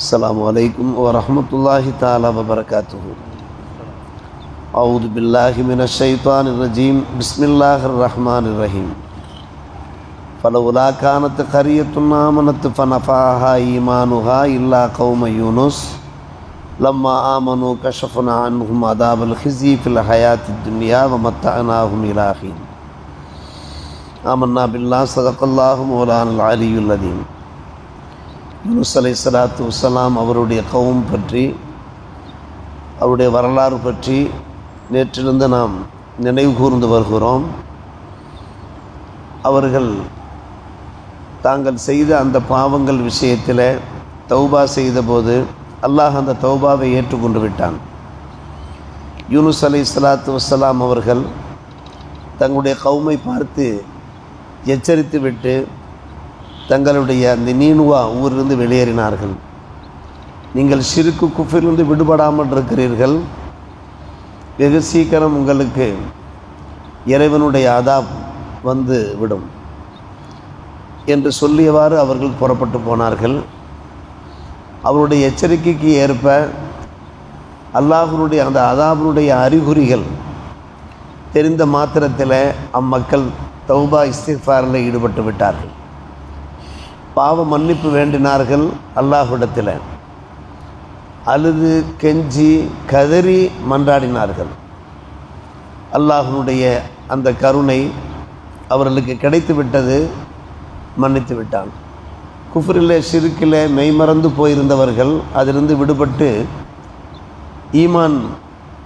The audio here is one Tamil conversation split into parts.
السلام عليكم ورحمة الله تعالى وبركاته. أعوذ بالله من الشيطان الرجيم. بسم الله الرحمن الرحيم. فلولا كانت قرية آمنت فنفعها إيمانها إلا قوم يونس. لما آمنوا كشفنا عنهم عذاب الخزي في الحياة الدنيا ومتعناهم إلى حين. آمنا بالله صدق الله مولانا العلي العظيم. யூனுஸ் அலை சலாத்து வசலாம் அவருடைய கவும் பற்றி அவருடைய வரலாறு பற்றி நேற்றிலிருந்து நாம் நினைவு கூர்ந்து வருகிறோம். அவர்கள் தாங்கள் செய்த அந்த பாவங்கள் விஷயத்தில் தௌபா செய்தபோது அல்லாஹ் அந்த தௌபாவை ஏற்றுக்கொண்டு விட்டான். யூனுஸ் அலை சலாத்து வசலாம் அவர்கள் தங்களுடைய கவுமை பார்த்து எச்சரித்து விட்டு தங்களுடைய அந்த நீனுவா ஊரிலிருந்து வெளியேறினார்கள். நீங்கள் சிறுக்கு குஃபிலிருந்து விடுபடாமல் இருக்கிறீர்கள். வெகு சீக்கிரம் உங்களுக்கு இறைவனுடைய அதாப் வந்து விடும் என்று சொல்லியவாறு அவர்கள் புறப்பட்டு போனார்கள். அவருடைய எச்சரிக்கைக்கு ஏற்ப அல்லாஹனுடைய அந்த அதாபனுடைய அறிகுறிகள் தெரிந்த மாத்திரத்தில் அம்மக்கள் தௌபா இஸ்திஃபாரில் ஈடுபட்டு விட்டார்கள். பாவ மன்னிப்பு வேண்டினார்கள் அல்லாஹுடத்தில் அழுது கெஞ்சி கதறி மன்றாடினார்கள். அல்லாஹனுடைய அந்த கருணை அவர்களுக்கு கிடைத்து விட்டது மன்னித்து விட்டான். குஃபரில் சிறுக்கில் மெய்மறந்து போயிருந்தவர்கள் அதிலிருந்து விடுபட்டு ஈமான்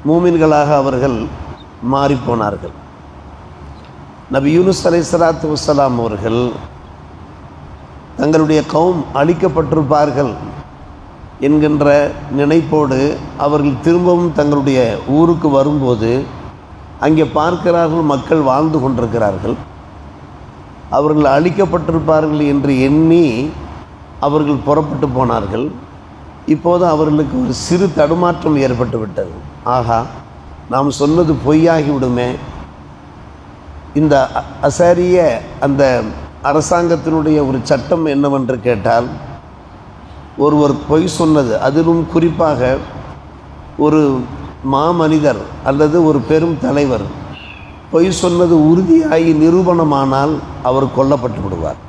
மூமின்களாக அவர்கள் மாறிப்போனார்கள். நபி யூனுஸ் அலை சலாத்து வசலாம் அவர்கள் தங்களுடைய கௌம் அழிக்கப்பட்டிருப்பார்கள் என்கின்ற நினைப்போடு அவர்கள் திரும்பவும் தங்களுடைய ஊருக்கு வரும்போது அங்கே பார்க்கிறார்கள் மக்கள் வாழ்ந்து கொண்டிருக்கிறார்கள். அவர்கள் அழிக்கப்பட்டிருப்பார்கள் என்று எண்ணி அவர்கள் புறப்பட்டு போனார்கள். இப்போது அவர்களுக்கு ஒரு சிறு தடுமாற்றம் ஏற்பட்டு விட்டது. ஆகா நாம் சொன்னது பொய்யாகிவிடுமே இந்த அசரிய அந்த அரசாங்கத்தினுடைய ஒரு சட்டம் என்னவென்று கேட்டால் ஒருவர் பொய் சொன்னது அதிலும் குறிப்பாக ஒரு மாமனிதர் அல்லது ஒரு பெரும் தலைவர் பொய் சொன்னது உறுதியாகி நிரூபணமானால் அவர் கொல்லப்பட்டு விடுவார்.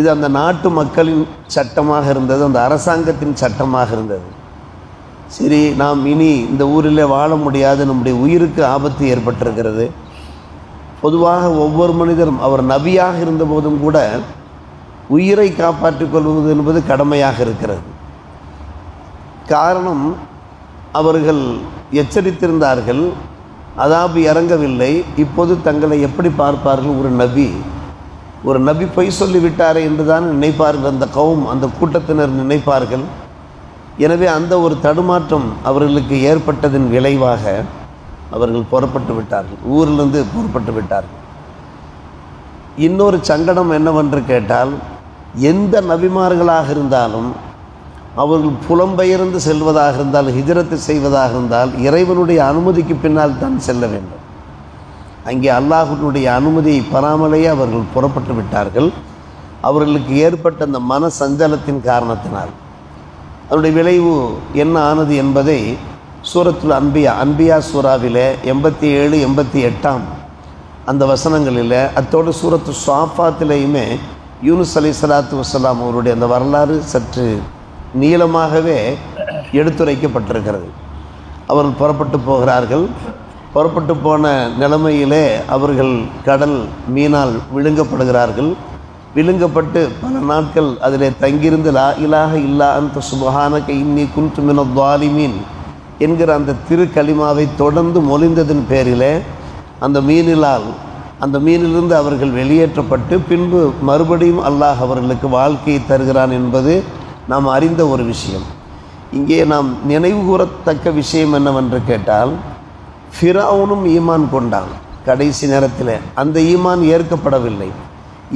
இது அந்த நாட்டு மக்களின் சட்டமாக இருந்தது அந்த அரசாங்கத்தின் சட்டமாக இருந்தது. சரி நாம் இனி இந்த ஊரில் வாழ முடியாது நம்முடைய உயிருக்கு ஆபத்து ஏற்பட்டிருக்கிறது. பொதுவாக ஒவ்வொரு மனிதரும் அவர் நபியாக இருந்தபோதும் கூட உயிரை காப்பாற்றிக் கொள்வது என்பது கடமையாக இருக்கிறது. காரணம் அவர்கள் எச்சரித்திருந்தார்கள் அதாவது இறங்கவில்லை இப்போது தங்களை எப்படி பார்ப்பார்கள் ஒரு நபி? ஒரு நபி பொய் சொல்லிவிட்டாரே என்றுதான் நினைப்பார்கள் அந்த கவும் அந்த கூட்டத்தினர் நினைப்பார்கள். எனவே அந்த ஒரு தடுமாற்றம் அவர்களுக்கு ஏற்பட்டதன் விளைவாக அவர்கள் புறப்பட்டு விட்டார்கள். ஊரிலிருந்து புறப்பட்டு விட்டார்கள். இன்னொரு சங்கடம் என்னவென்று கேட்டால் எந்த நபிமார்களாக இருந்தாலும் அவர்கள் புலம்பெயர்ந்து செல்வதாக இருந்தால் ஹிஜரத்து செய்வதாக இருந்தால் இறைவனுடைய அனுமதிக்கு பின்னால் தான் செல்ல வேண்டும். அங்கே அல்லாஹனுடைய அனுமதியை பெறாமலேயே அவர்கள் புறப்பட்டு விட்டார்கள். அவர்களுக்கு ஏற்பட்ட அந்த மன சஞ்சலத்தின் காரணத்தினால். அதனுடைய விளைவு என்ன ஆனது என்பதை சூரத்துல் அன்பியா அன்பியா சூறாவில் எண்பத்தி ஏழு எண்பத்தி எட்டாம் அந்த வசனங்களில் அத்தோடு சூரத்து சாஃபாத்திலையுமே யூனுஸ் அலி சலாத்து வசலாம் அவருடைய அந்த வரலாறு சற்று நீளமாகவே எடுத்துரைக்கப்பட்டிருக்கிறது. அவர்கள் புறப்பட்டு போகிறார்கள். புறப்பட்டு போன நிலைமையிலே அவர்கள் கடல் மீனால் விழுங்கப்படுகிறார்கள். விழுங்கப்பட்டு பல நாட்கள் அதிலே தங்கியிருந்து லா இலாக இல்லா அந்த சுபஹானக இன்னி குன்து மின துவாலிமீன் என்கிற அந்த திருக்களிமாவை தொடர்ந்து மொழிந்ததன் பேரிலே அந்த மீனிலால் அந்த மீனிலிருந்து அவர்கள் வெளியேற்றப்பட்டு பின்பு மறுபடியும் அல்லாஹ் அவர்களுக்கு வாழ்க்கையை தருகிறான் என்பது நாம் அறிந்த ஒரு விஷயம். இங்கே நாம் நினைவு கூறத்தக்க விஷயம் என்னவென்று கேட்டால் ஃபிராவுனும் ஈமான் கொண்டான் கடைசி நேரத்தில். அந்த ஈமான் ஏற்கப்படவில்லை.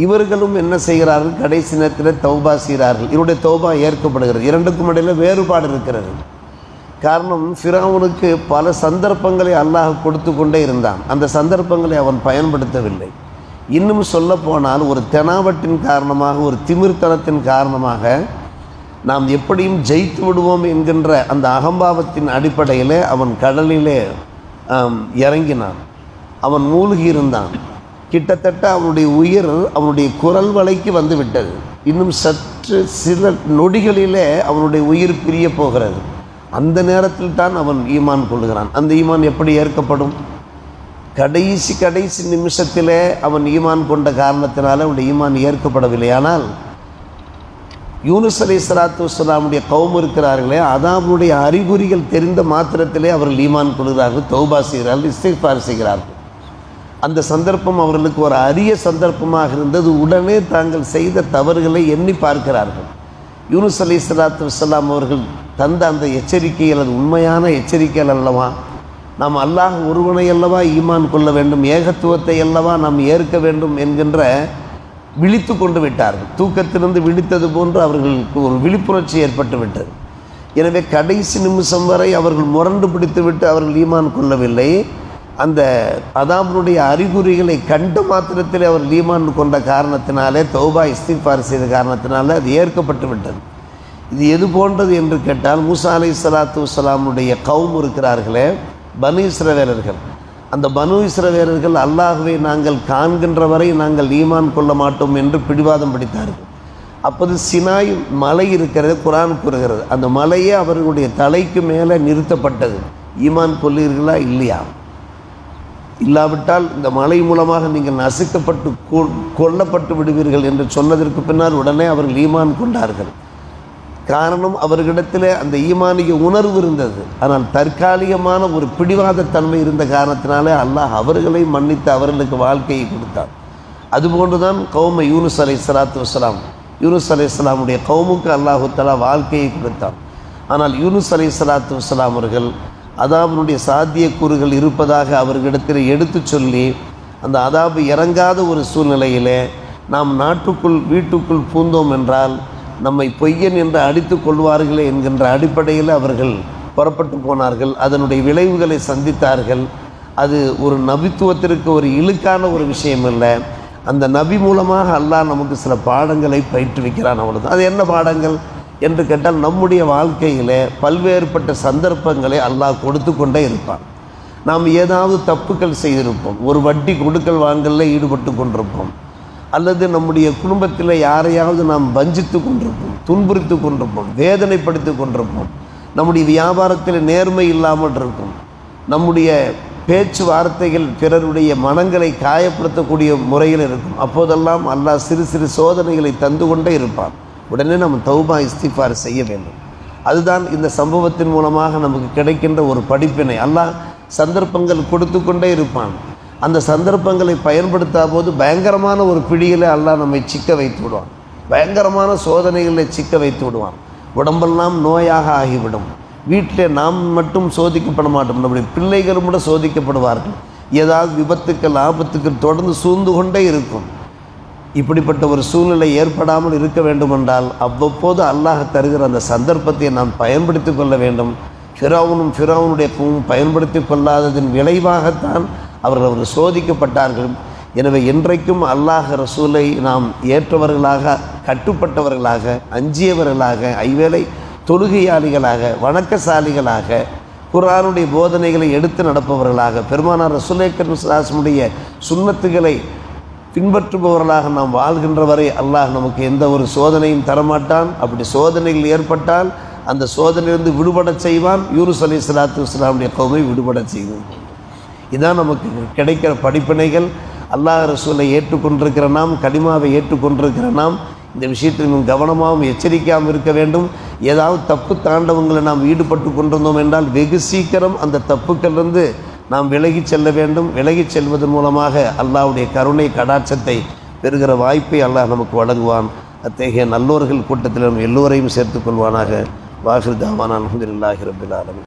இவர்களும் என்ன செய்கிறார்கள்? கடைசி நேரத்தில் தௌபா செய்கிறார்கள். இவருடைய தௌபா ஏற்கப்படுகிறது. இரண்டுக்கும் இடையில் வேறுபாடு இருக்கிறது. காரணம் ஃபிராவுனுக்கு பல சந்தர்ப்பங்களை அல்லாஹ் கொடுத்து கொண்டே இருந்தான். அந்த சந்தர்ப்பங்களை அவன் பயன்படுத்தவில்லை. இன்னும் சொல்லப்போனால் ஒரு தெனாவட்டின் காரணமாக ஒரு திமிர்த்தனத்தின் காரணமாக நாம் எப்படியும் ஜெயித்து விடுவோம் என்கின்ற அந்த அகம்பாவத்தின் அடிப்படையில் அவன் கடலிலே இறங்கினான். அவன் மூழ்கி இருந்தான். கிட்டத்தட்ட அவனுடைய உயிர் அவனுடைய குரல் வலைக்கு வந்து விட்டது. இன்னும் சற்று சில நொடிகளிலே அவனுடைய உயிர் பிரிய போகிறது. அந்த நேரத்தில் தான் அவன் ஈமான் கொள்கிறான் அந்த ஈமான் எப்படி ஏற்கப்படும்? கடைசி கடைசி நிமிஷத்திலே அவன் ஈமான் கொண்ட காரணத்தினால அவனுடைய ஈமான் ஏற்கப்படவில்லை. ஆனால் யூனுஸ் அலி சலாத்து வலாமுடைய கௌம் இருக்கிறார்களே அதாவுடைய அறிகுறிகள் தெரிந்த மாத்திரத்திலே அவர்கள் ஈமான் கொள்கிறார்கள் தௌபா செய்கிறார்கள் இஸ்திஃபார் செய்கிறார்கள். அந்த சந்தர்ப்பம் அவர்களுக்கு ஒரு அரிய சந்தர்ப்பமாக இருந்தது. உடனே தாங்கள் செய்த தவறுகளை எண்ணி பார்க்கிறார்கள். யூனுஸ் அலி சலாத்து வலாம் அவர்கள் தந்த அந்த எச்சரிக்கைகள் அது உண்மையான எச்சரிக்கைகள் அல்லவா? நாம் அல்லாஹ் ஒருவனை அல்லவா ஈமான் கொள்ள வேண்டும் ஏகத்துவத்தை அல்லவா நாம் ஏற்க வேண்டும் என்கின்ற விழித்து கொண்டு விட்டார்கள். தூக்கத்திலிருந்து விழித்தது போன்று அவர்களுக்கு ஒரு விழிப்புணர்ச்சி ஏற்பட்டுவிட்டது எனவே கடைசி நிமிஷம் வரை அவர்கள் முரண்டு பிடித்துவிட்டு அவர்கள் ஈமான் கொள்ளவில்லை. அந்த அதாமனுடைய அறிகுறிகளை கண்டு மாத்திரத்தில் அவர் லீமான் கொண்ட காரணத்தினாலே தௌபா இஸ்திஃபார் செய்த காரணத்தினாலே அது ஏற்கப்பட்டு விட்டது. இது எது போன்றது என்று கேட்டால் மூசா அலி சலாத்து வலாமுடைய கவும் இருக்கிறார்களே பனு இஸ்ரவேலர்கள். அந்த பனு இஸ்ரவேலர்கள் அல்லாஹுவை நாங்கள் காண்கின்ற வரை நாங்கள் ஈமான் கொள்ள மாட்டோம் என்று பிடிவாதம் பிடித்தார்கள். அப்போது சினாய் மலை இருக்கிறது குரான் கூறுகிறது. அந்த மலையே அவர்களுடைய தலைக்கு மேலே நிறுத்தப்பட்டது. ஈமான் கொள்ளீர்களா இல்லையா? இல்லாவிட்டால் இந்த மலை மூலமாக நீங்கள் நசுக்கப்பட்டு கொல்லப்பட்டு விடுவீர்கள் என்று சொன்னதற்கு பின்னால் உடனே அவர்கள் ஈமான் கொண்டார்கள். காரணம் அவர்களிடத்தில் அந்த ஈமானிய உணர்வு இருந்தது. ஆனால் தற்காலிகமான ஒரு பிடிவாத தன்மை இருந்த காரணத்தினாலே அல்லாஹ் அவர்களை மன்னித்து அவர்களுக்கு வாழ்க்கையை கொடுத்தார் அதுபோன்றுதான் கௌம யூனுஸ் அலை சலாத்து வசலாம் யூனுஸ் அலை இஸ்லாமுடைய கௌமுக்கு அல்லாஹு தலா வாழ்க்கையை கொடுத்தான். ஆனால் யூனுஸ் அலை சலாத்து வஸ்லாம் அவர்கள் அதாபனுடைய சாத்தியக்கூறுகள் இருப்பதாக அவர்களிடத்தில் எடுத்துச் சொல்லி அந்த அதாபு இறங்காத ஒரு சூழ்நிலையில் நாம் நாட்டுக்குள் வீட்டுக்குள் பூந்தோம் என்றால் நம்மை பொய்யன் என்று அடித்து கொள்வார்களே என்கின்ற அடிப்படையில் அவர்கள் புறப்பட்டு போனார்கள். அதனுடைய விளைவுகளை சந்தித்தார்கள். அது ஒரு நபித்துவத்திற்கு ஒரு இழுக்கான ஒரு விஷயம் இல்லை. அந்த நபி மூலமாக அல்லாஹ் நமக்கு சில பாடங்களை பயிற்றுவிக்கிறான் அவ்வளோதான் அது என்ன பாடங்கள்? என்று கேட்டால் நம்முடைய வாழ்க்கையிலே பல்வேறுபட்ட சந்தர்ப்பங்களை அல்லாஹ் கொடுத்து கொண்டே இருப்பான். நாம் ஏதாவது தப்புக்கள் செய்திருப்போம். ஒரு வட்டி கொடுக்கல் வாங்கலில் ஈடுபட்டு கொண்டிருப்போம். அல்லது நம்முடைய குடும்பத்தில் யாரையாவது நாம் வஞ்சித்து கொண்டிருப்போம் துன்புறுத்து கொண்டிருப்போம் வேதனைப்படுத்தி கொண்டிருப்போம். நம்முடைய வியாபாரத்தில் நேர்மை இல்லாமல் இருக்கும். நம்முடைய பேச்சுவார்த்தைகள் பிறருடைய மனங்களை காயப்படுத்தக்கூடிய முறையில் இருக்கும். அப்போதெல்லாம் அல்லாஹ் சிறு சிறு சோதனைகளை தந்து கொண்டே இருப்பான். உடனே நம்ம தௌபா இஸ்திஃபார் செய்ய வேண்டும். அதுதான் இந்த சம்பவத்தின் மூலமாக நமக்கு கிடைக்கின்ற ஒரு படிப்பினை. அல்லாஹ் சந்தர்ப்பங்கள் கொடுத்து கொண்டே இருப்பான். அந்த சந்தர்ப்பங்களை பயன்படுத்தா போது பயங்கரமான ஒரு பிடியில் அல்லாஹ் நம்மை சிக்க வைத்து விடுவான். பயங்கரமான சோதனைகளை சிக்க வைத்து விடுவான். உடம்பெல்லாம் நோயாக ஆகிவிடும். வீட்டில் நாம் மட்டும் சோதிக்கப்பட மாட்டோம். நம்முடைய பிள்ளைகளும் கூட சோதிக்கப்படுவார்கள். ஏதாவது விபத்துக்கள் ஆபத்துக்கள் தொடர்ந்து சூழ்ந்து கொண்டே இருக்கும். இப்படிப்பட்ட ஒரு சூழ்நிலை ஏற்படாமல் இருக்க வேண்டுமென்றால் அவ்வப்போது அல்லாஹ் தருகிற அந்த சந்தர்ப்பத்தை நாம் பயன்படுத்தி கொள்ள வேண்டும். ஃபிரௌனும் ஃபிரௌனுடைய பூவும் பயன்படுத்தி கொள்ளாததன் விளைவாகத்தான் அவர்கள் அவர் சோதிக்கப்பட்டார்கள். எனவே என்றைக்கும் அல்லாஹ் ரசூலை நாம் ஏற்றவர்களாக கட்டுப்பட்டவர்களாக அஞ்சியவர்களாக ஐவேளை தொழுகையாளிகளாக வணக்கசாலிகளாக குரானுடைய போதனைகளை எடுத்து நடப்பவர்களாக பெருமானார் ரசூலேக்கர் சுல்லாசமுடைய சுன்னத்துகளை பின்பற்றுபவர்களாக நாம் வாழ்கின்ற வரை அல்லாஹ் நமக்கு எந்த ஒரு சோதனையும் தரமாட்டான். அப்படி சோதனைகள் ஏற்பட்டால் அந்த சோதனையிலிருந்து விடுபட செய்வான். யூனுஸ் அலி சலாத்து இஸ்லாமுடைய கௌமை விடுபட செய்வோம் இதான் நமக்கு கிடைக்கிற படிப்பினைகள். அல்லாஹ் ரசூலை ஏற்றுக்கொண்டிருக்கிற நாம் கனிமாவை ஏற்றுக்கொண்டிருக்கிற நாம் இந்த விஷயத்தில் கவனமாகவும் எச்சரிக்கையாகவும் இருக்க வேண்டும். ஏதாவது தப்பு தாண்டவங்களை நாம் ஈடுபட்டு கொண்டிருந்தோம் என்றால் வெகு சீக்கிரம் அந்த தப்புக்களிலிருந்து நாம் விலகிச் செல்ல வேண்டும். விலகிச் செல்வதன் மூலமாக அல்லாஹ்வுடைய கருணை கடாட்சத்தை பெறுகிற வாய்ப்பை அல்லாஹ் நமக்கு வழங்குவான். அத்தகைய நல்லோர்கள் கூட்டத்தில் எல்லோரையும் சேர்த்துக் கொள்வானாக. வாஹிர் தாவான் அலமதுல்லாஹி ரபில் ஆலமின்.